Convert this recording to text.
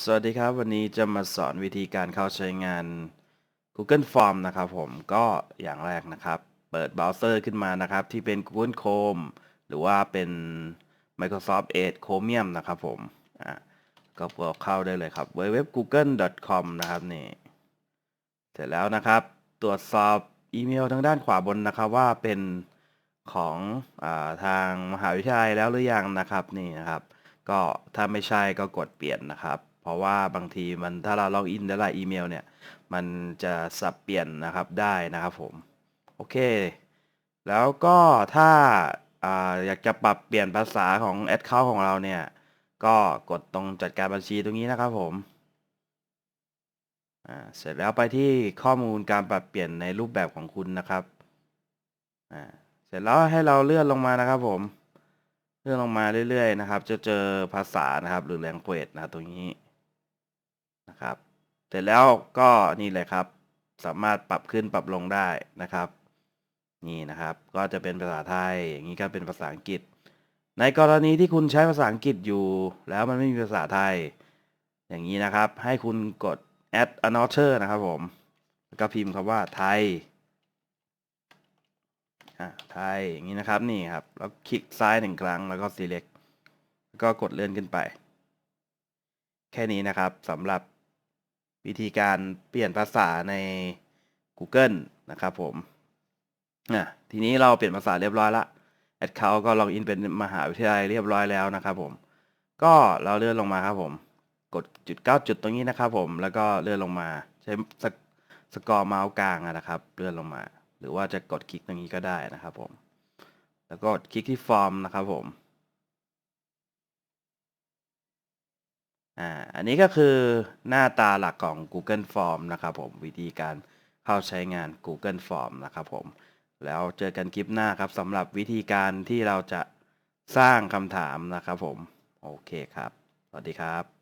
สวัสดีครับ วันนี้จะมาสอนวิธีการเข้าใช้งาน Google Form นะครับผมก็อย่างแรกนะครับ เปิดเบราว์เซอร์ขึ้นมานะครับ ที่เป็น Google Chrome หรือว่าเป็น Microsoft Edge Chromium นะครับผมอะก็เข้าได้เลยครับ www.google.com นะครับนี่เสร็จแล้วนะครับ ตรวจสอบอีเมลทางด้านขวาบนนะครับว่าเป็นของอาทางมหาวิทยาลัยแล้วหรือยังนะครับนี่นะครับ ก็ถ้าไม่ใช่ก็กดเปลี่ยนนะครับ เพราะว่าบางทีมันถ้าเราล็อกอินได้หลายอีเมลเนี่ย มันจะสับเปลี่ยนนะครับได้นะครับผม โอเค แล้วก็ถ้าอาอยากจะปรับเปลี่ยนภาษาของ Account ของเราเนี่ย ก็กดตรงจัดการบัญชีตรงนี้นะครับผมเสร็จแล้วไปที่ข้อมูลการปรับเปลี่ยนในรูปแบบของคุณนะครับเสร็จแล้วให้เราเลื่อนลงมานะครับผม เลื่อนลงมาเรื่อยๆนะครับ จะเจอภาษานะครับ หรือ language นะรตรงนี้ เสร็จแล้วก็นี่เลยครับ สามารถปรับขึ้นปรับลงได้นะครับ นี่นะครับก็จะเป็นภาษาไทยอย่างนี้ก็เป็นภาษาอังกฤษ ในกรณีที่คุณใช้ภาษาอังกฤษอยู่ แล้วมันไม่มีภาษาไทย อย่างนี้นะครับ ให้คุณกด add another นะครับผมแล้วก็พิมพ์คำว่าไทยอะไทยอย่างนี้นะครับนี่ครับแล้วคลิกซ้ายหนึ่งครั้งแล้วก็ select แล้วก็กดเลื่อนขึ้นไป แค่นี้นะครับสำหรับ วิธีการเปลี่ยนภาษาใน Google นะครับผมอะทีนี้เราเปลี่ยนภาษาเรียบร้อยละแอดเขาก็ล็อกอินเป็นมหาวิทยาลัยเรียบร้อยแล้วนะครับผม ก็เราเลื่อนลงมาครับผม กดจุดเก้าจุดตรงนี้นะครับผม แล้วก็เลื่อนลงมาใช้สกสกอร์เมาส์กลางนะครับ เลื่อนลงมา หรือว่าจะกดคลิกตรงนี้ก็ได้นะครับผม แล้วก็คลิกที่ฟอร์มนะครับผม อ่าอันนี้ก็คือหน้าตาหลักของ Google Form นะครับผมวิธีการเข้าใช้งาน Google Form นะครับผม แล้วเจอกันคลิปหน้าครับสำหรับวิธีการที่เราจะสร้างคำถามนะครับผม โอเคครับ สวัสดีครับ